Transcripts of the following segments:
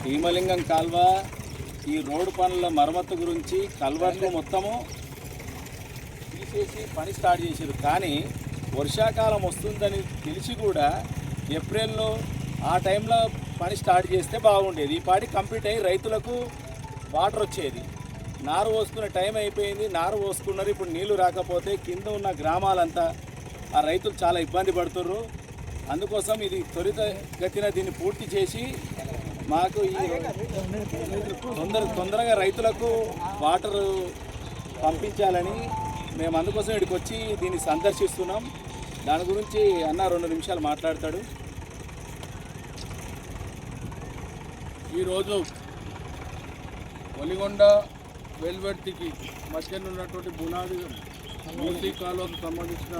భీమలింగం కాల్వ ఈ రోడ్డు పనుల మరమ్మత్తు గురించి కల్వర్లు మొత్తము తీసేసి పని స్టార్ట్ చేశారు. కానీ వర్షాకాలం వస్తుందని తెలిసి కూడా ఏప్రిల్లో ఆ టైంలో పని స్టార్ట్ చేస్తే బాగుండేది. ఈ పాటి కంప్లీట్ అయ్యి రైతులకు వాటర్ వచ్చేది. నారు పోసుకునే టైం అయిపోయింది. నారు పోసుకున్నారు. ఇప్పుడు నీళ్ళు రాకపోతే కింద ఉన్న గ్రామాలంతా ఆ రైతులు చాలా ఇబ్బంది పడుతుర్రు. అందుకోసం ఇది త్వరితగతిన దీన్ని పూర్తి చేసి మాకు ఈ తొందర తొందరగా రైతులకు వాటర్ పంపించాలని మేము అందుకోసం ఇక్కడికి వచ్చి దీన్ని సందర్శిస్తున్నాం. దాని గురించి అన్న రెండు నిమిషాలు మాట్లాడతాడు. ఈరోజు ఒలిగొండ వెల్వెర్తికి మధ్య ఉన్నటువంటి బునాది మూసీ కాలువకు సంబంధించిన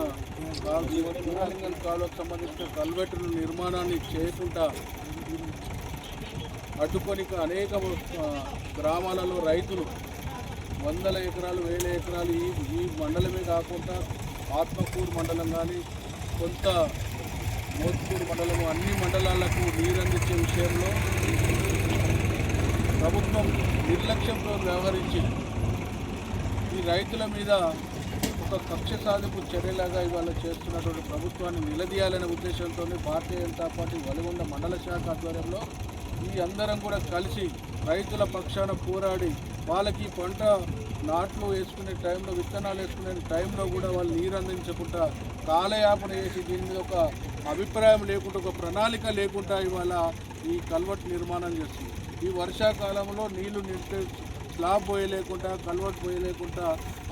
బునాలింగం కాలువకు సంబంధించిన కల్వెట్టుల నిర్మాణాన్ని చేయకుండా అడ్డుకొని అనేక గ్రామాలలో రైతులు వందల ఎకరాలు వేల ఎకరాలు ఈ ఈ మండలమే కాకుండా ఆత్మకూరు మండలం కానీ కొంత మోత్కూరు మండలము అన్ని మండలాలకు నీరందించే విషయంలో ప్రభుత్వం నిర్లక్ష్యంతో వ్యవహరించి ఈ రైతుల మీద ఒక కక్ష సాధింపు చర్యలాగా ఇవాళ చేస్తున్నటువంటి ప్రభుత్వాన్ని నిలదీయాలనే ఉద్దేశంతో భారతీయ జనతా పార్టీ వలిగొండ మండల శాఖ ఆధ్వర్యంలో ఈ అందరం కూడా కలిసి రైతుల పక్షాన పోరాడి వాళ్ళకి పంట నాట్లు వేసుకునే టైంలో విత్తనాలు వేసుకునే టైంలో కూడా వాళ్ళు నీరు అందించకుండా కాలయాపన చేసి దీని మీద ఒక అభిప్రాయం లేకుండా ఒక ప్రణాళిక లేకుండా ఇవాళ ఈ కల్వర్ట్ నిర్మాణం చేస్తుంది ఈ వర్షాకాలంలో నీళ్ళు నింటే స్లాబ్ పోయలేకుండా కల్వర్ట్ పోయలేకుండా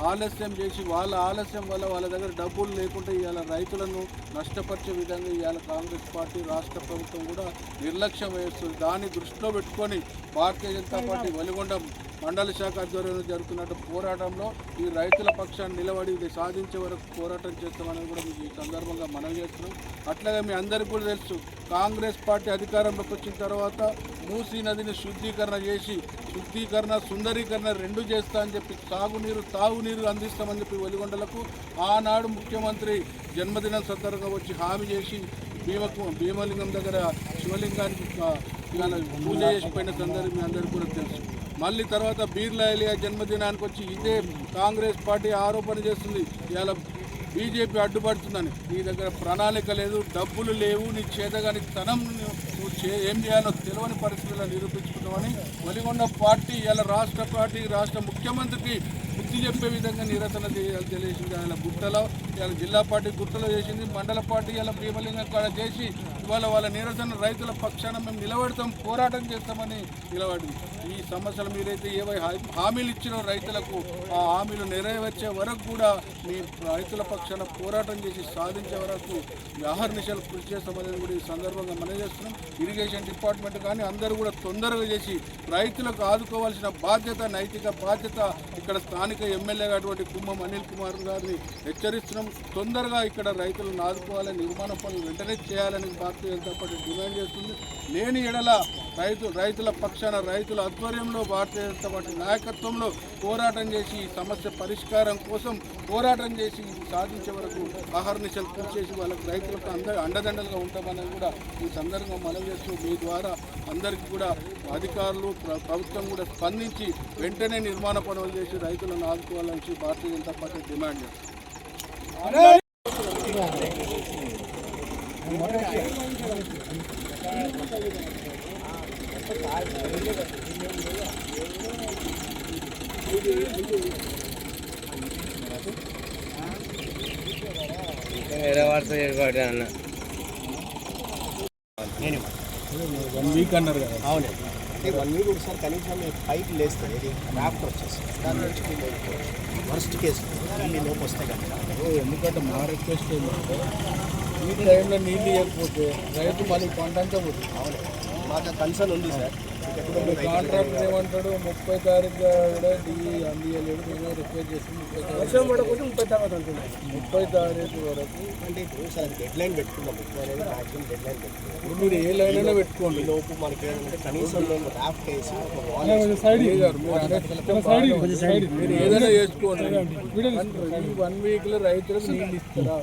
ఆలస్యం చేసి వాళ్ళ ఆలస్యం వల్ల వాళ్ళ దగ్గర డబ్బులు లేకుండా ఇవాళ రైతులను నష్టపరిచే విధంగా ఇవాళ కాంగ్రెస్ పార్టీ రాష్ట్ర ప్రభుత్వం కూడా నిర్లక్ష్యం వహిస్తుంది దాన్ని దృష్టిలో పెట్టుకొని భారతీయ జనతా పార్టీ వెలుగొండ మండల శాఖ ఆధ్వర్యంలో జరుగుతున్న పోరాటంలో ఈ రైతుల పక్షాన్ని నిలబడి ఇది సాధించే వరకు పోరాటం చేస్తామని కూడా మీకు ఈ సందర్భంగా మనవి చేస్తున్నాం. అట్లాగే మీ అందరికీ కూడా తెలుసు కాంగ్రెస్ పార్టీ అధికారంలోకి వచ్చిన తర్వాత మూసీ నదిని శుద్ధీకరణ చేసి శుద్ధీకరణ సుందరీకరణ రెండు చేస్తా అని చెప్పి సాగునీరు తాగునీరు అందిస్తామని చెప్పి వెలుగొండలకు ఆనాడు ముఖ్యమంత్రి జన్మదినం సందర్భంగా వచ్చి హామీ చేసి భీమకు భీమలింగం దగ్గర శివలింగానికి ఆ, పూజ చేసిపోయిన సందర్భం మీ అందరికీ కూడా తెలుసు. మళ్ళీ తర్వాత బీర్లాయలియా జన్మదినానికి వచ్చి ఇదే కాంగ్రెస్ పార్టీ ఆరోపణ చేస్తుంది. ఇలా బీజేపీ అడ్డుపడుతుందని. నీ దగ్గర ప్రణాళిక లేదు డబ్బులు లేవు నీ చేతగాని తనం నువ్వు చే ఏం చేయాలో తెలియని పరిస్థితుల్లో నిరూపించుకున్నామని వలిగొండ పార్టీ ఇలా రాష్ట్ర పార్టీ రాష్ట్ర ముఖ్యమంత్రికి బుద్ధి చెప్పే విధంగా నిరసన తెలియజేసింది. ఆయన గుట్టలో ఇవాళ జిల్లా పార్టీ గుట్టలో చేసింది. మండల పార్టీ ఇలా భీమలింగం కాడ చేసి ఇవాళ వాళ్ళ నిరసన రైతుల పక్షాన మేము నిలబడతాం పోరాటం చేస్తామని నిలబడింది. ఈ సమస్యలు మీరైతే ఏవై హామీలు ఇచ్చినో రైతులకు ఆ హామీలు నెరవేర్చే వరకు కూడా మీ రైతుల పక్షాన పోరాటం చేసి సాధించే వరకు అహర్నిశలు కృషి చేస్తామని కూడా ఈ సందర్భంగా మనం చేస్తున్నాం. ఇరిగేషన్ డిపార్ట్మెంట్ కానీ అందరూ కూడా తొందరగా చేసి రైతులకు ఆదుకోవాల్సిన బాధ్యత నైతిక బాధ్యత ఇక్కడ స్థానిక ఎమ్మెల్యే అటువంటి కుంభం అనిల్ కుమార్ గారిని హెచ్చరిస్తున్నాం. తొందరగా ఇక్కడ రైతులను ఆదుకోవాలని నిర్మాణ పనులు వెంటనే చేయాలని భారతీయ జనతా పార్టీ డిమాండ్ చేస్తుంది. లేని ఎడల రైతు రైతుల పక్షాన రైతుల ఆధ్వర్యంలో భారతీయ జనతా పార్టీ నాయకత్వంలో పోరాటం చేసి ఈ సమస్య పరిష్కారం కోసం పోరాటం చేసి ఇది సాధించే వరకు ఆహర్నిశలు కృషి చేసి వాళ్ళకి రైతులకు అందరూ అండదండలుగా ఉంటామని కూడా ఈ సందర్భంగా మనం చేస్తూ మీ ద్వారా అందరికీ కూడా అధికారులు ప్రభుత్వం కూడా స్పందించి వెంటనే నిర్మాణ పనులు చేసి రైతులను ఆదుకోవాలని భారతీయ జనతా పార్టీ డిమాండ్ అన్న వన్ వీక్ అన్నారు కదా. అవును. అంటే వన్ వీక్ ఒకసారి కనీసం ఈ పైప్ లేస్తుంది ఇది వచ్చేస్తుంది. దాని నుంచి మీరు వర్స్ట్ కేసు మళ్ళీ లోపు వస్తే కనుక ఎందుకంటే మా రిక్వెస్ట్ ఏంటంటే ఈ టైంలో నీళ్ళు ఇవ్వకపోతే రైతు మళ్ళీ పంట అంతా పోతుంది. అవును. మాకు కన్సర్న్ ఉంది సార్ ఇప్పుడు కాంట్రాక్టర్ ఏమంటాడు? ముప్పై తారీఖు కూడా డిఈ అందియలేడు మేము రిక్వెస్ట్ చేసి. ముప్పై తారీఖు ముప్పై తర్వాత ముప్పై తారీఖు వరకు. అంటే ఇప్పుడు సార్ డెడ్ లైన్ పెట్టుకున్నాం ముప్పై అనేది మాక్సిమం డెడ్ లైన్ పెట్టుకున్నాం మీరు ఏ లైన్ అయినా పెట్టుకోండి. లోపు మనకి ఏంటంటే కనీసం మేము రాఫ్ట్ వేసి ఒక వాల్ ఏ గారు, మీరు ఏదైనా చేసుకోండి. వన్ వీక్లో రైతులకు నీళ్ళు ఇస్తారా?